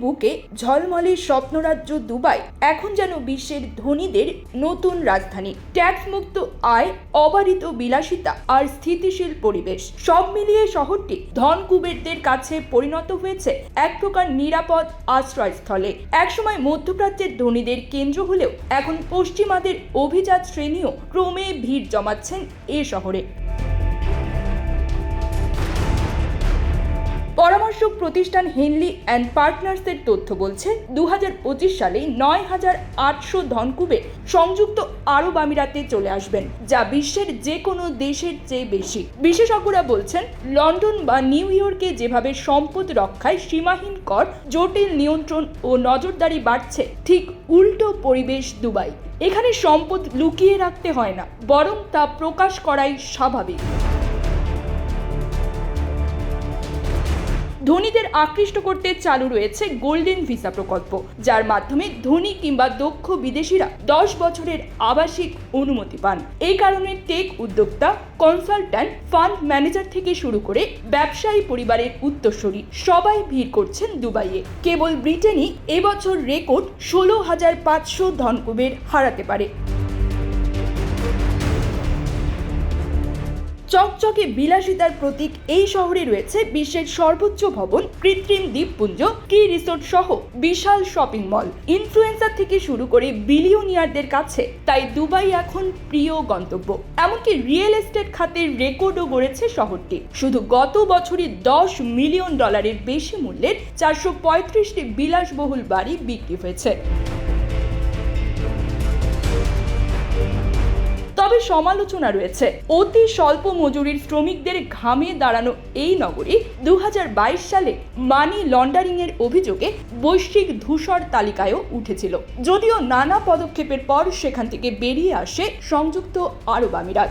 বুকে ঝলমলে স্বপ্নরাজ্য দুবাই। এখন যেন বিশ্বের ধনীদের নতুন রাজধানী। ট্যাক্স মুক্ত আয়, অবারিত বিলাসিতা আর স্থিতিশীল পরিবেশ। সব মিলিয়ে শহরটি ধন কুবেরদের কাছে পরিণত হয়েছে এক প্রকার নিরাপদ আশ্রয়স্থলে। একসময় মধ্যপ্রাচ্যের ধনীদের কেন্দ্র হলেও এখন পশ্চিমাদের অভিজাত শ্রেণীও ক্রমে ভিড় জমাচ্ছেন এ শহরে। পরামর্শক প্রতিষ্ঠান হেনলি অ্যান্ড পার্টনার্সের তথ্য বলছে দু সালে নয় হাজার আটশো ধনকুবে সংযুক্ত আরব আমিরাতে চলে আসবেন, যা বিশ্বের যে কোনো দেশের চেয়ে বেশি। বিশেষজ্ঞরা বলছেন, লন্ডন বা নিউ ইয়র্কে যেভাবে সম্পদ রক্ষায় সীমাহীন কর, জটিল নিয়ন্ত্রণ ও নজরদারি বাড়ছে, ঠিক উল্টো পরিবেশ দুবাই। এখানে সম্পদ লুকিয়ে রাখতে হয় না, বরং তা প্রকাশ করাই স্বাভাবিক। ধনীদের আকৃষ্ট করতে চালু রয়েছে গোল্ডেন ভিসা প্রকল্প, যার মাধ্যমে ধনী কিংবা দক্ষ বিদেশিরা দশ বছরের আবাসিক অনুমতি পান। এই কারণে টেক উদ্যোক্তা, কনসালট্যান্ট, ফান্ড ম্যানেজার থেকে শুরু করে ব্যবসায়ী পরিবারের উত্তরসূরি সবাই ভিড় করছেন দুবাইয়ে। কেবল ব্রিটেনই এবছর রেকর্ড ষোলো হাজার পাঁচশো ধনকুবের হারাতে পারে। চকচকে বিলাসিতার প্রতীক এই শহরে রয়েছে বিশ্বের সর্বোচ্চ ভবন, কৃত্রিম দ্বীপপুঞ্জ কি রিসোর্ট সহ বিশাল শপিং মল। ইনফ্লুয়েন্সার থেকে শুরু করে বিলিয়নিয়ারদের কাছে তাই দুবাই এখন প্রিয় গন্তব্য। এমনকি রিয়েল এস্টেট খাতের রেকর্ডও গড়েছে শহরটি। শুধু গত বছরই দশ মিলিয়ন ডলারের বেশি মূল্যের চারশো পঁয়ত্রিশটি বিলাসবহুল বাড়ি বিক্রি হয়েছে। তবে সমালোচনা রয়েছে। অতি স্বল্প মজুরির শ্রমিকদের ঘামে দাঁড়ানো এই নগরী দু হাজার বাইশ সালে মানি লন্ডারিং এর অভিযোগে বৈশ্বিক ধূসর তালিকায়ও উঠেছিল। যদিও নানা পদক্ষেপের পর সেখান থেকে বেরিয়ে আসে সংযুক্ত আরব আমিরাত।